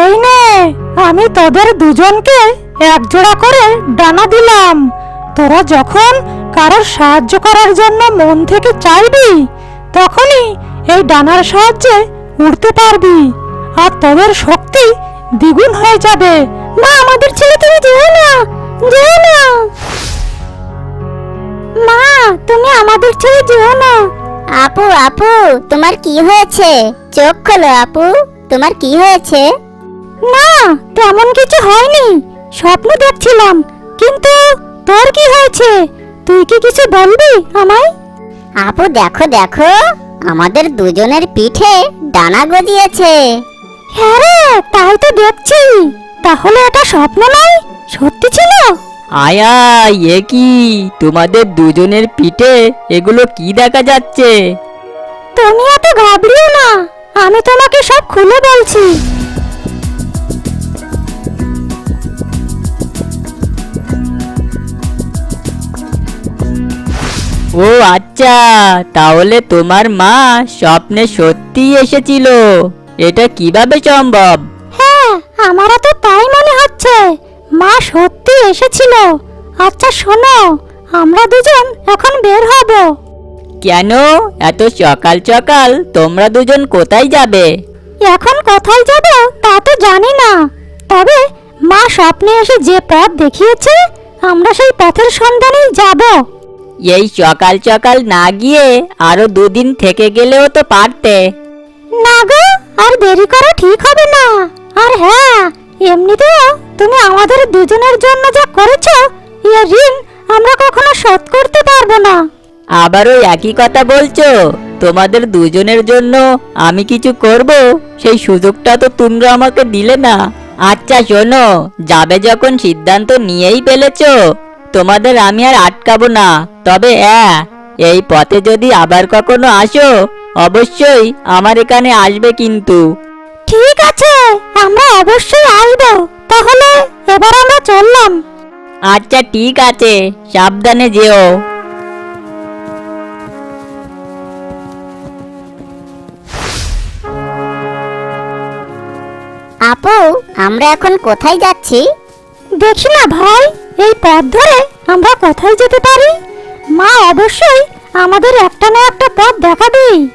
এই নে, আমি তোদের দুজনকে একজোড়া করে ডানা দিলাম। তোরা যখন কারোর সাহায্য করার জন্য মন থেকে চাইবি, তখনই এই ডানার সাহায্যে উড়তে পারবি। আর তোদের শক্তি দ্বিগুণ হয়ে যাবে। না, আমাদের ছেলে তুমি যেও না যেও না। মা, তুমি আমাদের ছেলে যেও না। আপু আপু, তোমার কি হয়েছে? চোখ খোলো, আপু। তোমার কি হয়েছে? না তেমন কিছু হয়নি। স্বপ্ন দেখছিলাম কিন্তু তোর কি হয়েছে? তুই কি কিছু বলবি আমায়? আপু দেখো দেখো আমাদের দুজনের পিঠে ডানা গজিয়েছে হ্যাঁ রে তাই তো দেখছি। তাহলে এটা স্বপ্ন নয় সত্যি ছিল? আয়া এ কি? তোমাদের দুজনের পিঠে এগুলো কি দেখা যাচ্ছে? তুমি এত ঘাবড়িও না আমি তোমাকে সব খুলে বলছি। ও আচ্ছা তাহলে তোমার মা স্বপ্নে সত্যিই এসেছিল। এটা কীভাবে সম্ভব? হ্যাঁ আমারও তো তাই মনে হচ্ছে। মা সত্যি এসেছিল। আচ্ছা শোনো আমরা দুজন এখন বের হব। কেন? এত সকাল সকাল তোমরা দুজন কোথায় যাবে? এখন কোথায় যাব তা তো জানি না। তবে মা স্বপ্নে এসে যে পথ দেখিয়েছে আমরা সেই পথের সন্ধানেই যাব। এই সকাল সকাল না গিয়ে আরও দুদিন থেকে গেলেও তো পারতে। না গো আর দেরি করা ঠিক হবে না। আর হ্যাঁ এমনিতেও তুমি আমাদের দুজনের জন্য যা করেছ এর ঋণ আমরা কখনো শোধ করতে পারব না। আবারও একই কথা বলছো তোমাদের দুজনের জন্য আমি কিছু করব সেই সুযোগটা তো তোমরা আমাকে দিলে না। আচ্ছা শোনো যাবে যখন সিদ্ধান্ত নিয়েই ফেলেছো তোমাদের আমি আর আটকাবো না। তবে হ্যাঁ এই পথে যদি আবার কখনো আসো অবশ্যই আমার এখানে আসবে কিন্তু। ঠিক আছে আমরা অবশ্যই আসব। তাহলে এবার আমরা চললাম। আচ্ছা ঠিক আছে সাবধানে যেও। আপু আমরা এখন কোথায় যাচ্ছি? দেখি না ভাই। এই পথ ধরে আমরা কোথায় যেতে পারি? মা অবশ্যই আমাদের একটা না একটা পথ দেখাবেই।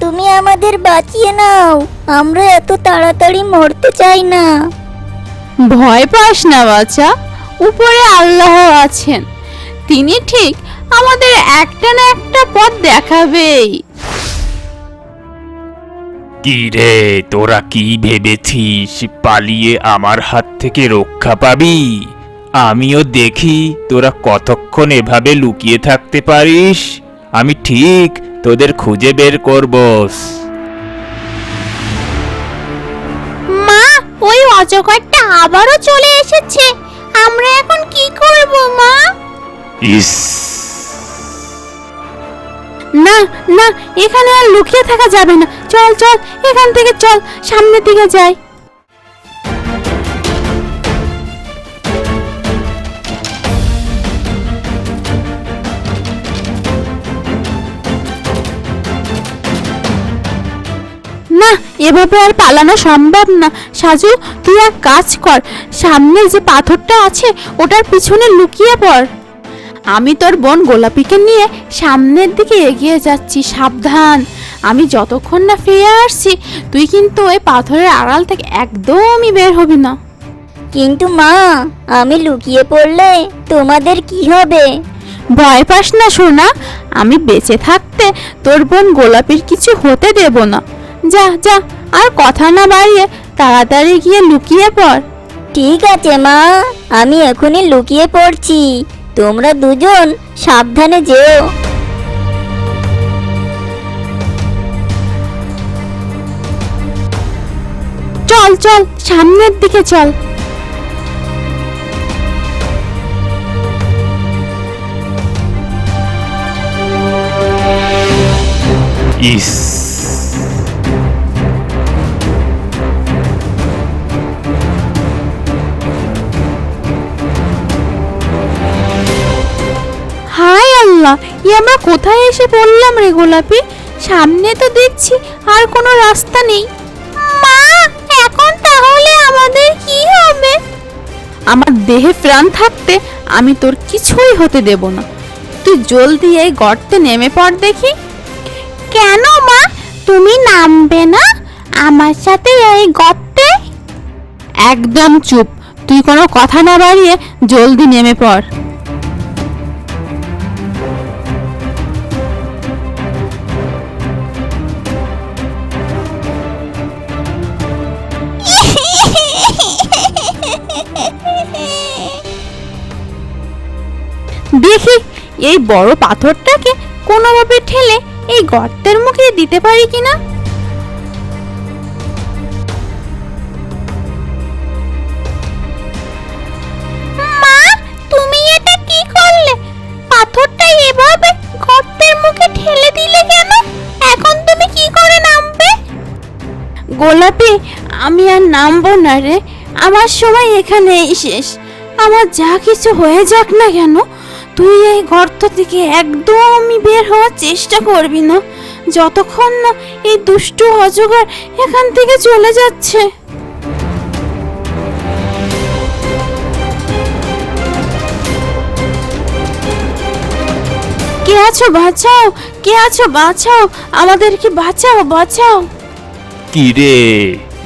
তুমি আমাদের বাঁচিয়ে নাও। আমরা এত তাড়াতাড়ি মরতে চাই না। ভয় পাস না বাচ্চা উপরে আল্লাহ আছেন। তিনি ঠিক আমাদের একটা না একটা পথ দেখাবেই। কি রে তোরা কি ভেবেছিস? পালিয়ে আমার হাত থেকে রক্ষা পাবি? আমিও দেখি তোরা কতক্ষণ এভাবে লুকিয়ে থাকতে পারিস। আমি ঠিক তোদের খুঁজে বের করবস মা ওই অজগরটা আবারও চলে এসেছে। আমরা এখন কি করব মা? ইস। না না এখানে আর লুকিয়ে থাকা যাবে না। চল চল এখান থেকে চল সামনের দিকে যাই। না এভাবে আর পালানো সম্ভব না। সাজু তুই এক কাজ কর। সামনে যে পাথরটা আছে ওটার পিছনে লুকিয়ে পড়। আমি তোর বোন গোলাপিকে নিয়ে সামনের দিকে এগিয়ে যাচ্ছি সাবধান। আমি যতক্ষণ না ফিরে আসছি তুই কিন্তু ওই পাথরের আড়াল থেকে একদমই বের হবি না। কিন্তু মা আমি লুকিয়ে পড়লে তোমাদের কি হবে? ভয় পাস না সোনা। আমি বেঁচে থাকতে তোর বোন গোলাপির কিছু হতে দেব না। যা যা আর কথা না বাড়িয়ে তাড়াতাড়ি গিয়ে লুকিয়ে পড়। ঠিক আছে মা। আমি এখনই লুকিয়ে পড়ছি। তোমরা দুজন সাবধানে যেও। চল চল সামনের দিকে চল। ইস এসে পড়লাম রে গোলাপি, সামনে তো দেখছি আর কোনো রাস্তা নেই। মা, এখন তাহলে আমাদের কি হবে? আমার দেহে প্রাণ থাকতে আমি তোর কিছুই হতে দেব না। তুই জলদি এই গর্তে নেমে পড় দেখি। কেন মা? তুমি নামবে না? আমার সাথে এই গর্তে? একদম চুপ। তুই কোনো কথা না বাড়িয়ে জলদি নেমে পড়। এই বড় পাথরটাকে কোনোভাবে ঠেলে এই গর্তের মুখে দিতে পারি কিনা? ঠেলে দিলে এখন তুমি কি করে নামবে? গোলাপি, আমি আর নামবো না রে। আমার সময় এখানেই শেষ। আমার যা কিছু হয়ে যাক না কেন তুই এই গর্ত থেকে একদমই বের হওয়ার চেষ্টা করবি না। যতক্ষণ না এই দুষ্টু অজগর এখান থেকে চলে যাচ্ছে। কে আছো? বাঁচাও! কে আছো? বাঁচাও! আমাদেরকে বাঁচাও বাঁচাও! কিরে,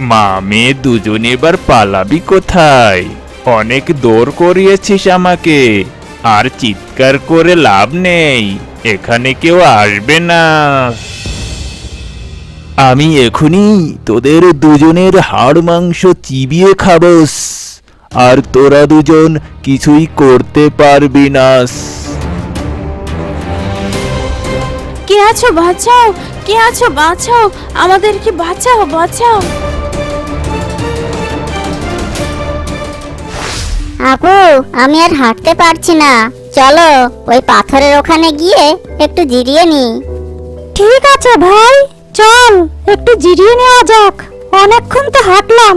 মা মেয়ে দুজনে এবার পালাবি কোথায়? অনেক দৌড় করিয়েছিস আমাকে। আর চিৎকার করে লাভ নেই। এখানে কেউ আসবে না। আমি এখনই তোদের দুজনের হাড় মাংস চিবিয়ে খাবস আর তোরা দুজন কিছুই করতে পারবি না। কে আছো বাঁচাও? কে আছো বাঁচাও? আমাদেরকে বাঁচাও বাঁচাও। আপু আমি আর হাঁটতে পারছি না। চলো ওই পাথরের ওখানে গিয়ে একটু জিরিয়ে নি ঠিক আছে ভাই চল একটু জিরিয়ে নেওয়া যাক। অনেকক্ষণ তো হাঁটলাম।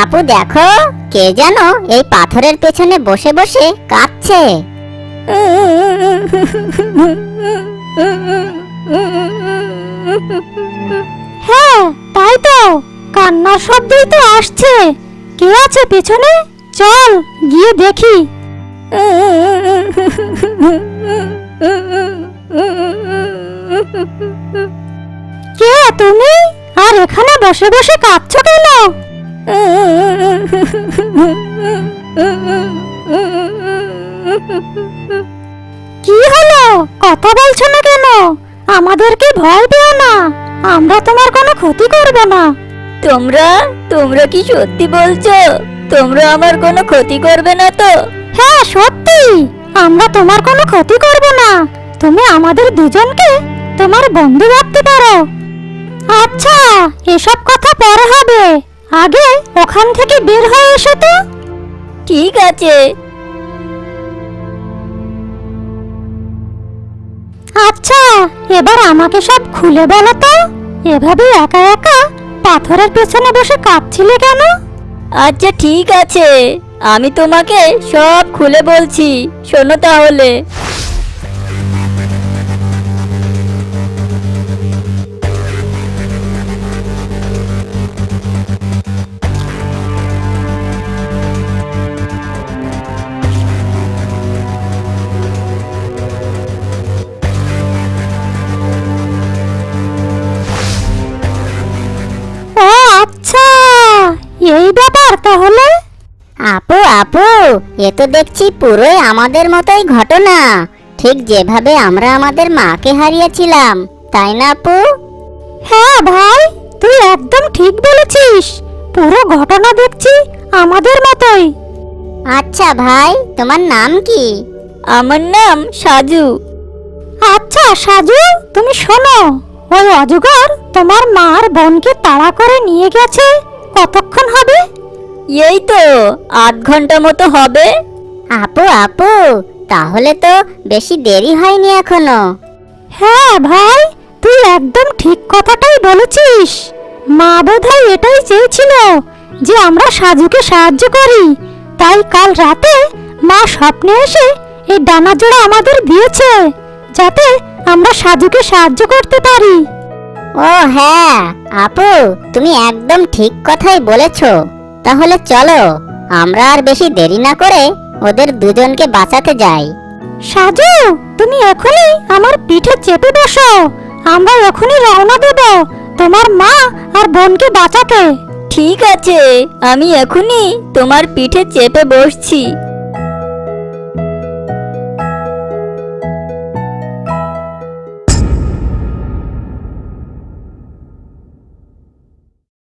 আপু দেখো কে যেন এই পাথরের পেছনে বসে বসে কাঁদছে। হ্যাঁ তাই তো। কান্নার শব্দই তো আসছে। কে আছে পেছনে? চল, গিয়ে দেখি। কে, তুমি? আর এখানে বসে বসে কাঁদছো কেন? কি হলো? কথা বলছো না কেন? আমাদেরকে ভয় পেও না। আমরা তোমার কোনো ক্ষতি করব না। তোমরা তোমরা কি সত্যি বলছো? তোমরা আমার কোনো ক্ষতি করবে না তো? হ্যাঁ সত্যি। আমরা তোমার কোনো ক্ষতি করব না। তুমি আমাদের দুজনকে তোমার বন্ধু ভাবতে পারো। আচ্ছা এসব কথা পরে হবে। আগে ওখান থেকে বের হয়ে এসো তো। ঠিক আছে। আচ্ছা এবার আমাকে সব খুলে বলো তো। এভাবে একা একা পাথরের পেছনে বসে কাঁদছিলে কেন? আচ্ছা ঠিক আছে। আমি তোমাকে সব খুলে বলছি। শোনো তাহলে। এ তো দেখছি পুরোই আমাদের মতোই ঘটনা। ঠিক যেভাবে আমরা আমাদের মাকে হারিয়েছিলাম তাই না আপু? হ্যাঁ ভাই তুই একদম ঠিক বলেছিস। পুরো ঘটনা দেখছি আমাদের মতোই। আচ্ছা ভাই তোমার নাম কি? আমার নাম সাজু। আচ্ছা সাজু তুমি শোনো ওই অজগর তোমার মার বোনকে তাড়া করে নিয়ে গেছে। কতক্ষণ হবে? এই তো আধ ঘণ্টা মতো হবে। আপু আপু তাহলে তো বেশি দেরি হয়নি এখনও। হ্যাঁ ভাই তুই একদম ঠিক কথাটাই বলেছিস। মা বোধহয় এটাই চেয়েছিল যে আমরা সাজুকে সাহায্য করি। তাই কাল রাতে মা স্বপ্নে এসে এই ডানা জোড়া আমাদের দিয়েছে যাতে আমরা সাজুকে সাহায্য করতে পারি। ও হ্যাঁ আপু তুমি একদম ঠিক কথাই বলেছ। তাহলে চলো আমরা আর বেশি দেরি না করে ওদের দুজনকে বাঁচাতে যাই। সাজু তুমি এখনই আমার পিঠে চেপে বসো। আমরা এখনই রওনা দেব তোমার মা আর বোনকে বাঁচাতে। ঠিক আছে আমি এখনই তোমার পিঠে চেপে বসছি।